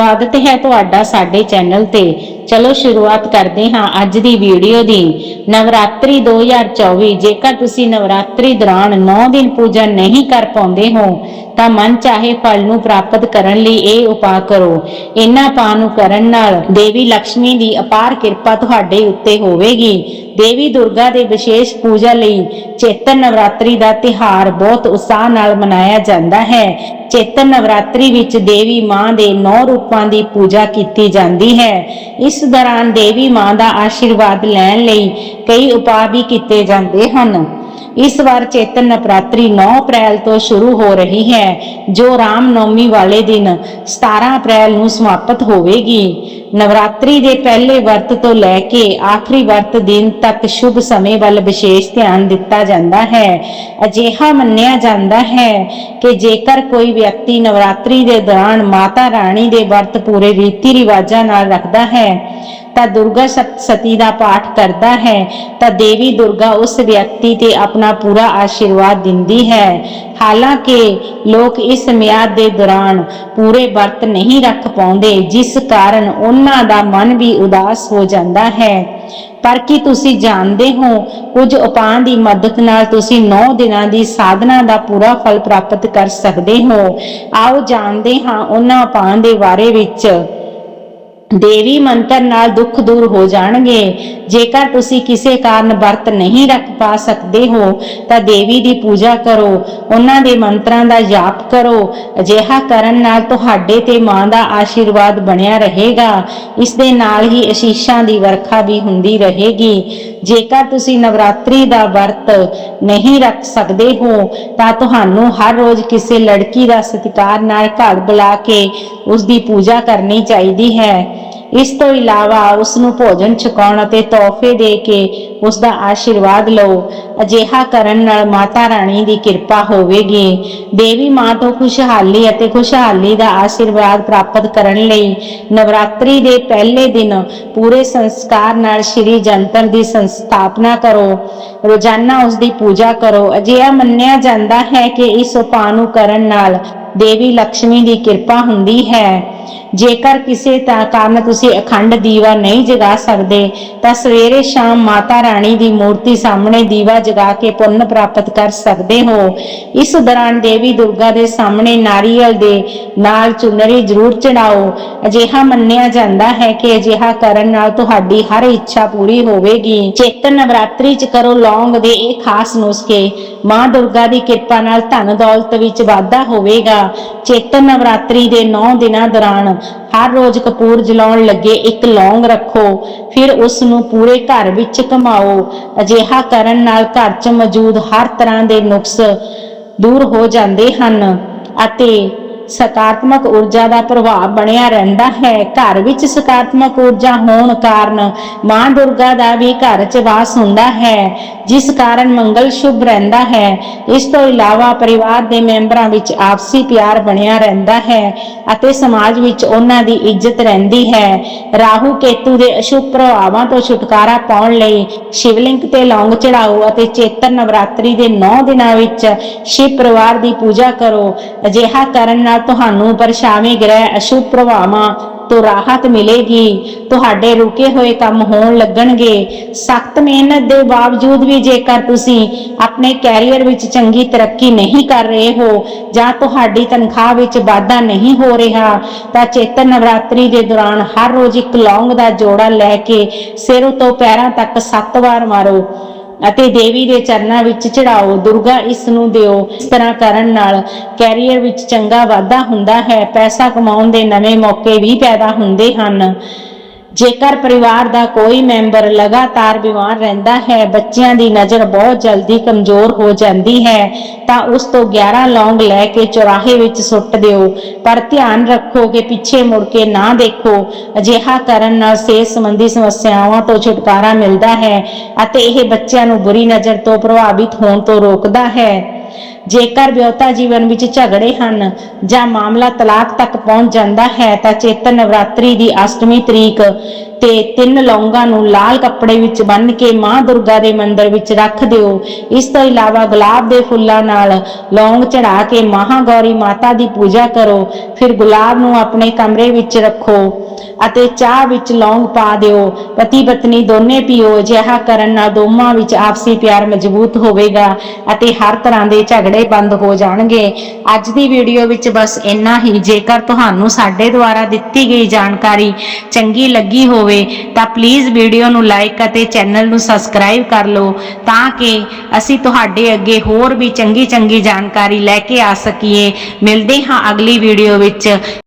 ਸਵਾਗਤ ਹੈ ਤੁਹਾਡਾ ਸਾਡੇ ਚੈਨਲ ਤੇ। ਚਲੋ ਸ਼ੁਰੂਆਤ ਕਰਦੇ ਹਾਂ ਅੱਜ ਦੀ ਵੀਡੀਓ ਦੀ। ਨਵਰਾਤਰੀ 2024 ਜੇਕਰ ਤੁਸੀਂ ਨਵਰਾਤਰੀ ਦੌਰਾਨ 9 ਦਿਨ ਪੂਜਾ ਨਹੀਂ ਕਰ ਪਾਉਂਦੇ ਹੋ, ਤਾਂ ਮਨ ਚਾਹੇ ਫਲ ਨੂੰ ਪ੍ਰਾਪਤ ਕਰਨ ਲਈ ਇਹ ਉਪਾਅ ਕਰੋ। ਇਹਨਾਂ ਉਪਾਅ ਨੂੰ ਕਰਨ ਨਾਲ ਦੇਵੀ ਲక్ష్ਮੀ ਦੀ ਅਪਾਰ ਕਿਰਪਾ ਤੁਹਾਡੇ ਉੱਤੇ ਹੋਵੇਗੀ। ਦੇਵੀ ਦੁਰਗਾ ਦੇ ਵਿਸ਼ੇਸ਼ ਪੂਜਾ ਲਈ ਚੇਤਨ ਨਵਰਾਤਰੀ ਦਾ ਤਿਹਾਰ ਬਹੁਤ ਉਤਸ਼ਾਹ ਨਾਲ ਮਨਾਇਆ ਜਾਂਦਾ ਹੈ। ਚੇਤਨ ਨਵਰਾਤਰੀ ਵਿੱਚ ਦੇਵੀ ਮਾਂ ਦੇ ਨੌ ਰੂਪਾਂ ਦੀ ਪੂਜਾ ਕੀਤੀ ਜਾਂਦੀ ਹੈ। ਇਸ ਦੌਰਾਨ ਦੇਵੀ ਮਾਂ ਦਾ ਆਸ਼ੀਰਵਾਦ ਲੈਣ ਲਈ ਕਈ ਉਪਾਅ ਵੀ ਕੀਤੇ ਜਾਂਦੇ ਹਨ। ਇਸ ਵਾਰ ਚੇਤਨ ਨਵਰਾਤਰੀ 9 ਅਪ੍ਰੈਲ ਤੋਂ ਸ਼ੁਰੂ ਹੋ ਰਹੀ ਹੈ, ਜੋ ਰਾਮ ਨੌਮੀ ਵਾਲੇ ਦਿਨ 17 ਅਪ੍ਰੈਲ ਨੂੰ ਸਮਾਪਤ ਹੋਵੇਗੀ। ਨਵਰਾਤਰੀ ਦੇ ਪਹਿਲੇ ਵਰਤ ਤੋਂ ਲੈ ਕੇ ਆਖਰੀ ਵਰਤ ਦਿਨ ਤੱਕ ਸ਼ੁਭ ਸਮੇਂ ਵੱਲ ਵਿਸ਼ੇਸ਼ ਧਿਆਨ ਦਿੱਤਾ ਜਾਂਦਾ ਹੈ। ਅਜਿਹਾ ਮੰਨਿਆ ਜਾਂਦਾ ਹੈ ਕਿ ਜੇਕਰ ਕੋਈ ਵਿਅਕਤੀ ਨਵਰਾਤਰੀ ਦੇ ਦੌਰਾਨ ਮਾਤਾ ਰਾਣੀ ਦੇ ਵਰਤ ਪੂਰੇ ਰੀਤੀ ਰਿਵਾਜਾਂ ਨਾਲ ਰੱਖਦਾ ਹੈ ਤਾਂ ਦੁਰਗਾ ਸਤੀ ਦਾ ਪਾਠ ਕਰਦਾ ਹੈ, ਤਾਂ ਦੇਵੀ ਦੁਰਗਾ ਉਸ ਵਿਅਕਤੀ ਤੇ ਆਪਣਾ ਪੂਰਾ ਆਸ਼ੀਰਵਾਦ ਦਿੰਦੀ ਹੈ। ਹਾਲਾਂਕਿ ਲੋਕ ਇਸ ਮਿਆਦ ਦੇ ਦੌਰਾਨ ਪੂਰੇ ਵਰਤ ਨਹੀਂ ਰੱਖ ਪਾਉਂਦੇ, ਜਿਸ ਕਾਰਨ ਉਹਨਾਂ ਦਾ ਮਨ ਵੀ ਉਦਾਸ ਹੋ ਜਾਂਦਾ ਹੈ। ਪਰ ਕੀ ਤੁਸੀਂ ਜਾਣਦੇ ਹੋ, ਕੁਝ ਉਪਾਅ ਦੀ ਮਦਦ ਨਾਲ ਤੁਸੀਂ 9 ਦਿਨਾਂ ਦੀ ਸਾਧਨਾ ਦਾ ਪੂਰਾ ਫਲ ਪ੍ਰਾਪਤ ਕਰ ਸਕਦੇ ਹੋ? ਆਓ ਜਾਣਦੇ ਹਾਂ ਉਹਨਾਂ ਉਪਾਅ ਦੇ ਬਾਰੇ ਵਿੱਚ। ਦੇਵੀ ਮੰਤਰ ਨਾਲ ਦੁੱਖ ਦੂਰ ਹੋ ਜਾਣਗੇ। ਜੇਕਰ ਤੁਸੀਂ ਕਿਸੇ ਕਾਰਨ ਵਰਤ ਨਹੀਂ ਰੱਖ ਪਾ ਸਕਦੇ ਹੋ, ਤਾਂ ਦੇਵੀ ਦੀ ਪੂਜਾ ਕਰੋ। ਉਹਨਾਂ ਦੇ ਮੰਤਰਾਂ ਦਾ ਜਾਪ ਕਰੋ। ਅਜਿਹਾ ਕਰਨ ਨਾਲ ਤੁਹਾਡੇ ਤੇ ਮਾਂ ਦਾ ਆਸ਼ੀਰਵਾਦ ਬਣਿਆ ਰਹੇਗਾ। ਇਸ ਦੇ ਨਾਲ ਹੀ ਅਸ਼ੀਸ਼ਾਂ ਦੀ ਵਰਖਾ ਵੀ ਹੁੰਦੀ ਰਹੇਗੀ। ਜੇਕਰ ਤੁਸੀਂ ਨਵਰਾਤਰੀ ਦਾ ਵਰਤ ਨਹੀਂ ਰੱਖ ਸਕਦੇ ਹੋ, ਤਾਂ ਤੁਹਾਨੂੰ ਹਰ ਰੋਜ਼ ਕਿਸੇ ਲੜਕੀ ਦਾ ਸਤਿਕਾਰ ਨਾਲ ਘਰ ਬੁਲਾ ਕੇ ਉਸ ਦੀ ਪੂਜਾ ਕਰਨੀ ਚਾਹੀਦੀ ਹੈ। ਇਸ ਤੋਂ ਇਲਾਵਾ ਉਸ ਨੂੰ ਭੋਜਨ ਛਕਾਉਣ ਅਤੇ ਤੋਹਫੇ ਦੇ ਕੇ ਉਸ ਦਾ ਆਸ਼ੀਰਵਾਦ ਲਓ। ਅਜਿਹਾ ਕਰਨ ਨਾਲ ਮਾਤਾ ਰਾਣੀ ਦੀ ਕਿਰਪਾ ਹੋਵੇਗੀ। ਦੇਵੀ ਮਾਂ ਤੋਂ ਖੁਸ਼ਹਾਲੀ ਅਤੇ ਖੁਸ਼ਹਾਲੀ ਦਾ ਆਸ਼ੀਰਵਾਦ ਪ੍ਰਾਪਤ ਕਰਨ ਲਈ ਨਵਰਾਤਰੀ ਦੇ ਪਹਿਲੇ ਦਿਨ ਪੂਰੇ ਸੰਸਕਾਰ ਨਾਲ ਸ਼੍ਰੀ ਜੰਤਰ ਦੀ ਸੰਸਥਾਪਨਾ ਕਰੋ। ਰੋਜ਼ਾਨਾ ਉਸ ਦੀ ਪੂਜਾ ਕਰੋ। ਅਜਿਹਾ ਮੰਨਿਆ ਜਾਂਦਾ ਹੈ ਕਿ ਇਸ ਉਪਾਅ ਨੂੰ ਕਰਨ ਨਾਲ ਦੇਵੀ ਲక్ష్ਮੀ ਦੀ ਕਿਰਪਾ ਹੁੰਦੀ ਹੈ। ਜੇਕਰ ਕਿਸੇ ਕਾਰਨ ਤੁਸੀਂ ਅਖੰਡ ਦੀਵਾ ਨਹੀਂ ਜਗਾ ਸਕਦੇ, ਤਾਂ ਸਵੇਰੇ ਸ਼ਾਮ ਮਾਤਾ ਰਾਣੀ ਦੀ ਮੂਰਤੀ ਸਾਹਮਣੇ ਦੀਵਾ ਜਗਾ ਕੇ ਪੁੰਨ ਪ੍ਰਾਪਤ ਕਰ ਸਕਦੇ ਹੋ। ਇਸ ਦੌਰਾਨ ਦੇਵੀ ਦੁਰਗਾ ਦੇ ਸਾਹਮਣੇ ਨਾਰੀਅਲ ਦੇ ਨਾਲ ਚੁਨਰੀ ਜ਼ਰੂਰ ਚੜਾਓ। ਅਜਿਹਾ ਮੰਨਿਆ ਜਾਂਦਾ ਹੈ ਕਿ ਅਜਿਹਾ ਕਰਨ ਨਾਲ ਤੁਹਾਡੀ ਹਰ ਇੱਛਾ ਪੂਰੀ ਹੋਵੇਗੀ। ਚੇਤਨ ਨਵਰਾਤਰੀ ਚ ਕਰੋ ਲੌਂਗ ਦੇ ਇਹ ਖਾਸ ਨੁਸਖੇ। ਮਾਂ ਦੁਰਗਾ ਦੀ ਕਿਰਪਾ ਨਾਲ ਧਨ ਦੌਲਤ ਵਿੱਚ ਵਾਧਾ ਹੋਵੇਗਾ। ਚੇਤਨ ਨਵਰਾਤਰੀ ਦੇ 9 ਦਿਨਾਂ ਦੌਰਾਨ ਹਰ ਰੋਜ਼ ਕਪੂਰ ਜਲਾਉਣ ਲੱਗੇ ਇੱਕ ਲੌਂਗ ਰੱਖੋ। ਫਿਰ ਉਸ ਨੂੰ ਪੂਰੇ ਘਰ ਵਿੱਚ ਘਮਾਓ। ਅਜਿਹਾ ਕਰਨ ਨਾਲ ਘਰ 'ਚ ਮੌਜੂਦ ਹਰ ਤਰ੍ਹਾਂ ਦੇ ਨੁਕਸ ਦੂਰ ਹੋ ਜਾਂਦੇ ਹਨ ਅਤੇ ਸਕਾਰਾਤਮਕ ਊਰਜਾ ਦਾ ਪ੍ਰਭਾਵ ਬਣਿਆ ਰਹਿੰਦਾ ਹੈ। ਘਰ ਵਿੱਚ ਸਕਾਰਾਤਮਕ ਊਰਜਾ ਹੋਣ ਕਾਰਨ ਮਾਂ ਦੁਰਗਾ ਦਾ ਵੀ ਘਰ 'ਚ ਵਾਸ ਹੁੰਦਾ ਹੈ, ਜਿਸ ਕਾਰਨ ਮੰਗਲ ਸ਼ੁਭ ਰਹਿੰਦਾ ਹੈ। ਇਸ ਤੋਂ ਇਲਾਵਾ ਪਰਿਵਾਰ ਦੇ ਮੈਂਬਰਾਂ ਵਿੱਚ ਆਪਸੀ ਪਿਆਰ ਬਣਿਆ ਰਹਿੰਦਾ ਹੈ ਅਤੇ ਸਮਾਜ ਵਿੱਚ ਉਹਨਾਂ ਦੀ ਇੱਜ਼ਤ ਰਹਿੰਦੀ ਹੈ। ਰਾਹੂ ਕੇਤੂ ਦੇ ਅਸ਼ੁਭ ਪ੍ਰਭਾਵਾਂ ਤੋਂ ਛੁਟਕਾਰਾ ਪਾਉਣ ਲਈ ਸ਼ਿਵਲਿੰਗ ਤੇ ਲੌਂਗ ਚੜਾਓ ਅਤੇ ਚੇਤਨ ਨਵਰਾਤਰੀ ਦੇ 9 ਦਿਨਾਂ ਵਿੱਚ ਸ਼ਿਵ ਪਰਿਵਾਰ ਦੀ ਪੂਜਾ ਕਰੋ। ਅਜਿਹਾ ਕਰਨ ਨਾਲ ਤੁਹਾਨੂੰ ਪਰਛਾਵੇਂ ਗ੍ਰਹਿ ਅਸ਼ੁਭ ਪ੍ਰਭਾਵਾਂ ਤੋਂ ਰਾਹਤ ਮਿਲੇਗੀ। ਤੁਹਾਡੇ ਰੁਕੇ ਹੋਏ ਕੰਮ ਹੋਣ ਲੱਗਣਗੇ। ਸਖਤ ਮਿਹਨਤ ਦੇ ਬਾਵਜੂਦ ਵੀ ਜੇਕਰ ਤੁਸੀਂ ਆਪਣੇ ਕੈਰੀਅਰ ਵਿੱਚ ਚੰਗੀ ਤਰੱਕੀ ਨਹੀਂ ਕਰ ਰਹੇ ਹੋ ਜਾਂ ਤੁਹਾਡੀ ਤਨਖਾਹ ਵਿੱਚ ਵਾਧਾ ਨਹੀਂ ਹੋ ਰਿਹਾ, ਤਾਂ ਚੇਤਨ ਨਵਰਾਤਰੀ ਦੇ ਦੌਰਾਨ ਹਰ ਰੋਜ਼ ਇੱਕ ਲੌਂਗ ਦਾ ਜੋੜਾ ਲੈ ਕੇ ਸਿਰ ਤੋਂ ਪੈਰਾਂ ਤੱਕ 7 ਵਾਰ ਮਾਰੋ। ਅਤੇ ਦੇਵੀ ਦੇ ਚਰਨਾਂ ਵਿੱਚ ਚੜਾਓ, ਦੁਰਗਾ ਇਸ ਨੂੰ ਦਿਓ। ਇਸ ਤਰ੍ਹਾਂ ਕਰਨ ਨਾਲ ਕੈਰੀਅਰ ਵਿੱਚ ਚੰਗਾ ਵਾਧਾ ਹੁੰਦਾ ਹੈ। ਪੈਸਾ ਕਮਾਉਣ ਦੇ ਨਵੇਂ ਮੌਕੇ ਵੀ ਪੈਦਾ ਹੁੰਦੇ ਹਨ। ਜੇਕਰ ਪਰਿਵਾਰ ਦਾ ਕੋਈ ਮੈਂਬਰ ਲਗਾਤਾਰ ਬਿਮਾਰ ਰਹਿੰਦਾ ਹੈ, ਬੱਚਿਆਂ ਦੀ ਨਜ਼ਰ ਬਹੁਤ ਜਲਦੀ ਕਮਜ਼ੋਰ ਹੋ ਜਾਂਦੀ ਹੈ, ਤਾਂ ਉਸ ਤੋਂ 11 ਲੌਂਗ ਲੈ ਕੇ ਚੌਰਾਹੇ ਵਿੱਚ ਸੁੱਟ ਦਿਓ। ਪਰ ਧਿਆਨ ਰੱਖੋ ਕਿ ਪਿੱਛੇ ਮੁੜ ਕੇ ਨਾ ਦੇਖੋ। ਅਜਿਹਾ ਕਰਨ ਨਾਲ ਸਿਹਤ ਸੰਬੰਧੀ ਸਮੱਸਿਆਵਾਂ ਤੋਂ ਛੁਟਕਾਰਾ ਮਿਲਦਾ ਹੈ ਅਤੇ ਇਹ ਬੱਚਿਆਂ ਨੂੰ ਬੁਰੀ ਨਜ਼ਰ ਤੋਂ ਪ੍ਰਭਾਵਿਤ ਹੋਣ ਤੋਂ ਰੋਕਦਾ ਹੈ। ਜੇਕਰ ਵਿਆਹੁਤਾ ਜੀਵਨ ਵਿੱਚ ਝਗੜੇ ਹਨ ਜਾਂ ਮਾਮਲਾ ਤਲਾਕ ਤੱਕ ਪਹੁੰਚ ਜਾਂਦਾ ਹੈ, ਤਾਂ ਚੇਤਨ ਨਵਰਾਤਰੀ ਦੀ ਅਸ਼ਟਮੀ ਤਰੀਕ ਤੇ ਤਿੰਨ ਲੌਂਗਾਂ ਨੂੰ ਲਾਲ ਕੱਪੜੇ ਵਿੱਚ ਬੰਨ ਕੇ ਮਾਂ ਦੁਰਗਾ ਦੇ ਮੰਦਿਰ ਵਿੱਚ ਰੱਖ ਦਿਓ। ਇਸ ਤੋਂ ਇਲਾਵਾ ਗੁਲਾਬ ਦੇ ਫੁੱਲਾਂ ਨਾਲ ਲੌਂਗ ਚੜਾ ਕੇ ਮਹਾਗੌਰੀ ਮਾਤਾ ਦੀ ਪੂਜਾ ਕਰੋ। ਫਿਰ ਗੁਲਾਬ ਨੂੰ ਆਪਣੇ ਕਮਰੇ ਵਿੱਚ ਰੱਖੋ ਅਤੇ ਚਾਹ ਵਿੱਚ ਲੌਂਗ ਪਾ ਦਿਓ। ਪਤੀ ਪਤਨੀ ਦੋਨੇ ਪੀਓ ਅਜਿਹਾ ਕਰਨ ਨਾਲ ਦੋਵਾਂ ਵਿੱਚ ਆਪਸੀ ਪਿਆਰ ਮਜ਼ਬੂਤ ਹੋਵੇਗਾ ਅਤੇ ਹਰ ਤਰ੍ਹਾਂ ਦੇ ਝਗੜੇ ਬੰਦ ਹੋ ਜਾਣਗੇ। ਅੱਜ ਦੀ ਵੀਡੀਓ ਵਿੱਚ ਬਸ ਇੰਨਾ ਹੀ। ਜੇਕਰ ਤੁਹਾਨੂੰ ਸਾਡੇ ਦੁਆਰਾ ਦਿੱਤੀ ਗਈ ਜਾਣਕਾਰੀ ਚੰਗੀ ਲੱਗੀ ਹੋਵੇ, ਤਾਂ ਪਲੀਜ਼ ਵੀਡੀਓ ਨੂੰ ਲਾਈਕ ਅਤੇ ਚੈਨਲ ਨੂੰ ਸਬਸਕ੍ਰਾਈਬ ਕਰ ਲਓ, ਤਾਂ ਕਿ ਅਸੀਂ ਤੁਹਾਡੇ ਅੱਗੇ ਹੋਰ ਵੀ ਚੰਗੀ ਚੰਗੀ ਜਾਣਕਾਰੀ ਲੈ ਕੇ ਆ ਸਕੀਏ। ਮਿਲਦੇ ਹਾਂ ਅਗਲੀ ਵੀਡੀਓ ਵਿੱਚ।